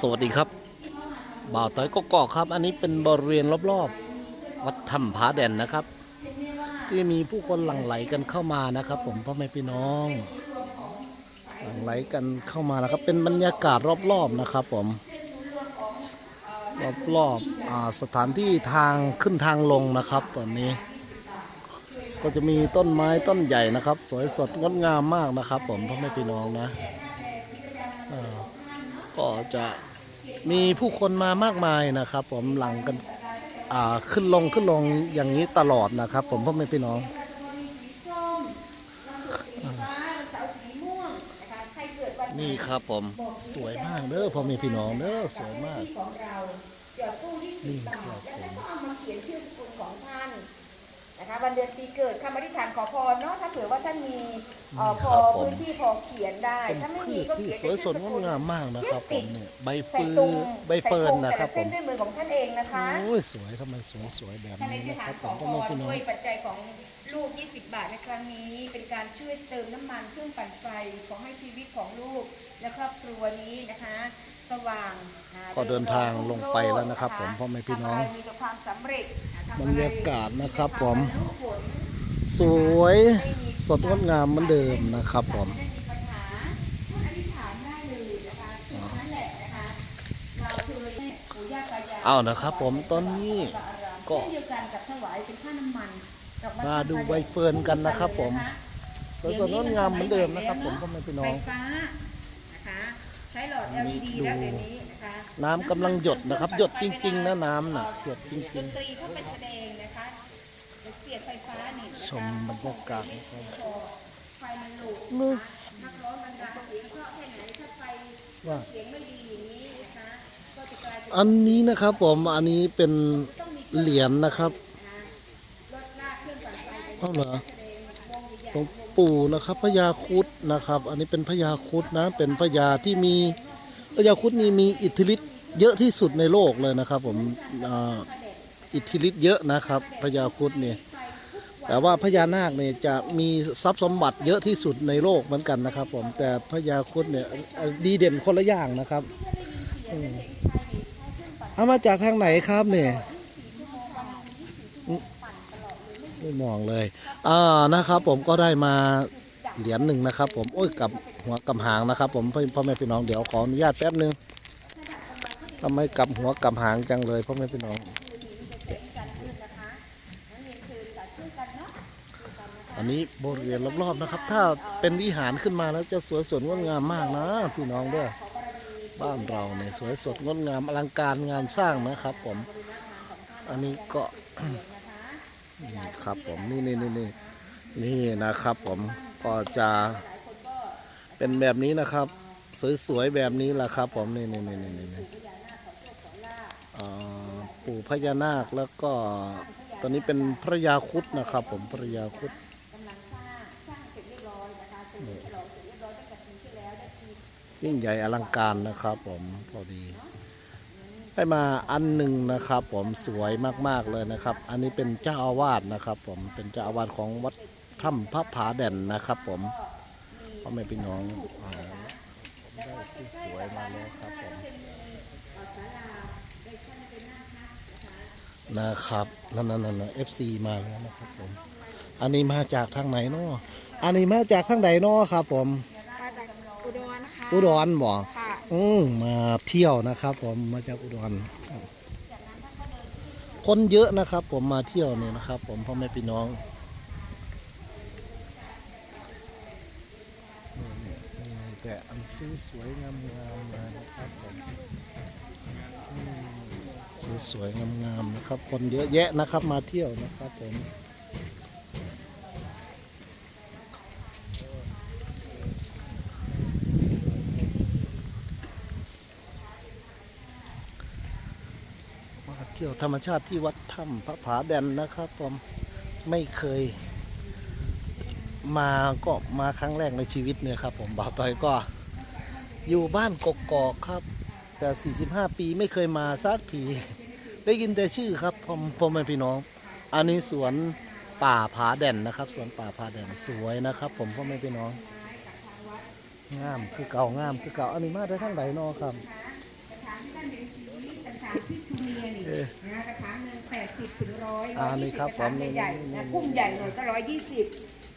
สวัสดีครับบ่าวต้อยก็กอกครับ อันนี้เป็นบริเวณรอบๆ วัดถ้ำผาแด่นนะครับ ที่มีผู้คนหลั่งไหลกันเข้ามานะครับ ผมพ่อแม่พี่น้องหลั่งไหลกันเข้ามานะครับ เป็นบรรยากาศรอบๆนะครับ ผม รอบๆสถานที่ทางขึ้นทางลงนะครับตอนนี้ ก็จะมีต้นไม้ต้นใหญ่นะครับ สวยสดงดงามมากนะครับ ผมพ่อแม่พี่น้องนะก็จะ มีผู้คนมามากมายนะครับ ผมหลังกันอ่าขึ้นลงขึ้นลงอย่างนี้ตลอดนะครับ ผมพ่อแม่พี่น้องนี่ครับผมสวยมากเด้อพ่อแม่พี่น้องเด้อสวยมากของเราหยอดตู้20นี่บาครัทบแล้วก็เอามาเขีย นชื่อสกุลของท่านนะคะวันเดือนปีเกิดคำอธิษฐานขอพรเนาะถ้าเผื่อว่าท่านมีเอ่อพอพื้นที่พอเขียนได้ เป็นถ้าไม่พืมีชก็ที่เขียนสวยสดงดงามมากนะครับผมเนี่ยใบใส่ฟืตุงใบเฟิร์นใส่นะครับผเส้นมด้วยมือของท่านเองนะคะโอ้ยสวยทำไมสวยสวยแบบท่านอนี้ธิษนะฐาคนรับขผอมพพ่อแม่รพี่น้อด้งวยปัจจัยของลูก 20 บาทในครั้งนี้ เป็นการช่วยเติมน้ำมันเครื่องปั่นไฟขอให้ชีวิตของลูกและครอบครัวนี้นะคะ สว่างนะก็เดินทางลงไปแล้วนะครับผมพ่อแม่พี่น้อง ทำะไรมีแต่ความสำเร็จทำบรอะรไยากาศนะครับผมมีแต่วาบรรลุผลสวยสดงดงามเหมือนเดิมนะครับผม ไม่ได้มีปัญหาท่านอธิษฐานได้เลยนะคะสิ่งนั้นแหละนะคะเราเคยปู่ย่าตายายเอานะครับผมตอนนี้ก็เช่นเดียวกันกับถวายเป็นค่าน้ำมันดอกไมาดูใบเฟิร์นกันนะครับผม สวยสดงดงามเหมือนเดิมนะครับผมพ่อแม่พี่น้อง ไฟฟ้านะคะใช้หลอดนี่ LED ดูแล้วเดี๋ยวนี้นะคะน้ำกำลังหยดนะครับ หยดจริง ๆ นะน้ำน่ะหยดจดริง นตรีเข้าไปแสดงนะคะเสียบไฟฟ้านี่นะคะๆชมบรรยากาศนะครับพอไฟมันหลุดนึกนักร้องบรรดาเสียงเพราะแค่ไหนถ้าไฟว่า เสียงไม่ดีอย่างนี้นะคะก็จะกลายเป็นอันนี้นะครับผมอันนี้เป็นเหรียญนะครับรถลากเครื่องปั่นไฟไปเอ้าเหรอแสดงวงใหญ่หลวง ปู่นะครับพญาคุดนะครับ อันนี้เป็นพญาคุดนะ เป็นพญาที่มีพญาคุดนี่มีอิทธิฤทธิ์เยอะที่สุดในโลกเลยนะครับ ผมอ,อิทธิฤทธิ์เยอะนะครับพญาคุดเนี่ยแต่ว่าพญานาคเนี่ยจะมีทรัพย์สมบัติเยอะที่สุดในโลกเหมือนกันนะครับ ผมแต่พญาคุดเนี่ยดีเด่นคนละอย่างนะครับเอามาจากทางไหนครับเนี่ยอืม ไม่มองเลยอ่านะครับผมก็ได้มาเหรียญหนึ่งนะครับ ผมโอ้ยกับหัวกับหางนะครับ ผมพ่อพ่อแม่พี่น้องเดี๋ยวขออนุญาตแป๊บนึงทำไมกับหัวกับหางจังเลยพ่อแม่พี่น้องอันนี้บริเวณรอบๆนะครับ ถ้าเป็นวิหารขึ้นมาแล้วจะสวยสดงดงามมากนะ พี่น้องด้วยบ้านเราเนี่ยสวยสดงดงามอลังการงานสร้างนะครับ ผม อันนี้ก็ ครับผมนี่นี่นี่นี่นี่นะครับผมก็จะเป็นแบบนี้นะครับ สวยๆแบบนี้แหละครับ ผมนี่นี่นี่นี่นี่ปู่พญานาคแล้วก็ตอนนี้เป็นพระยาคุดนะครับ ผมพระยาคุดยิ่งใหญ่อลังการนะครับ ผมพอดี ได้มาอันหนึ่งนะครับ ผมสวยมากๆเลยนะครับ อันนี้เป็นเจ้าอาวาสนะครับ ผมเป็นเจ้าอาวาสของวัดถ้ำพระผาแด่นนะครับ ผมพ่อแม่พี่น้องอ่าผมได้ที่สวยมาแล้วครับผมนะครับนั่นนั่นนั่นเอฟซีมาแล้วนะครับผมอันนี้มาจากทางไหนเนาะอันนี้มาจากทางไหนเนาะครับ ผมมาจากอุดรค่ะอุดรบ่ค่ะ อืมมาเที่ยวนะครับ ผมมาจากอุดรคนเยอะนะครับ ผมมาเที่ยวเนี่ยนะครับ ผมพ่อแม่พี่น้องแต่อันซื้อสวยงามๆมานะครับผมซื้อสวยๆงามๆนะครับ คนเยอะแยะนะครับมาเที่ยวนะครับผม ที่ยวธรรมชาติที่วัดถ้ำพระผาแดนนะครับผมไม่เคย มาก็มาครั้งแรกในชีวิตเนี่ยครับ ผมบ่าวต้อยก็อยู่บ้านกกอกครับ แต่ 45 ปีไม่เคยมาสักทีได้ยินแต่ชื่อครับผมพ่อแม่พี่น้อง อันนี้สวนป่าผาแดนนะครับสวนป่าผาแดนสวยนะครับ ผมพ่อแม่พี่น้องงามคือเก่างามคือเก่าอันนี้มาได้ทั้งใดเนอครับ เนียนี่นะกระถางหนึ่งแปดสิบถึงร้อยอ่าร้อยนี่ยี่สิบครับกระถางผมใหญ่ๆนะพุ่มใหญ่หน่อยก็ร้อยยี่สิบ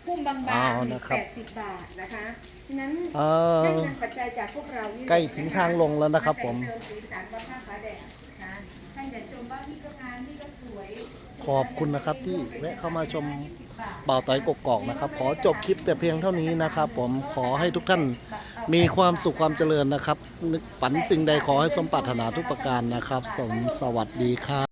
พุ่มบางอ้าวๆนี่นะครับแปดสิบบาทนะคะฉะนั้นเอ่อได้เงินปัจจัยจากพวกเรานี่ใกล้ถึงทางลงแล้วนะครับ ผมาแต่งเติมสีสันวัดท่าฟ้าแดดนะคะท่านอย่าชมว่านี่ก็งามนี่ก็สวยขอบคุณนะครับที่แวะเข้ามาชมบ่าวไตกกอกนะครับ ขอจบคลิปแต่เพียงเท่านี้นะครับ ผมขอให้ทุกท่าน มีความสุขความเจริญนะครับ นึกฝันสิ่งใดขอให้สมปรารถนาทุกประการนะครับ สมสวัสดีครับ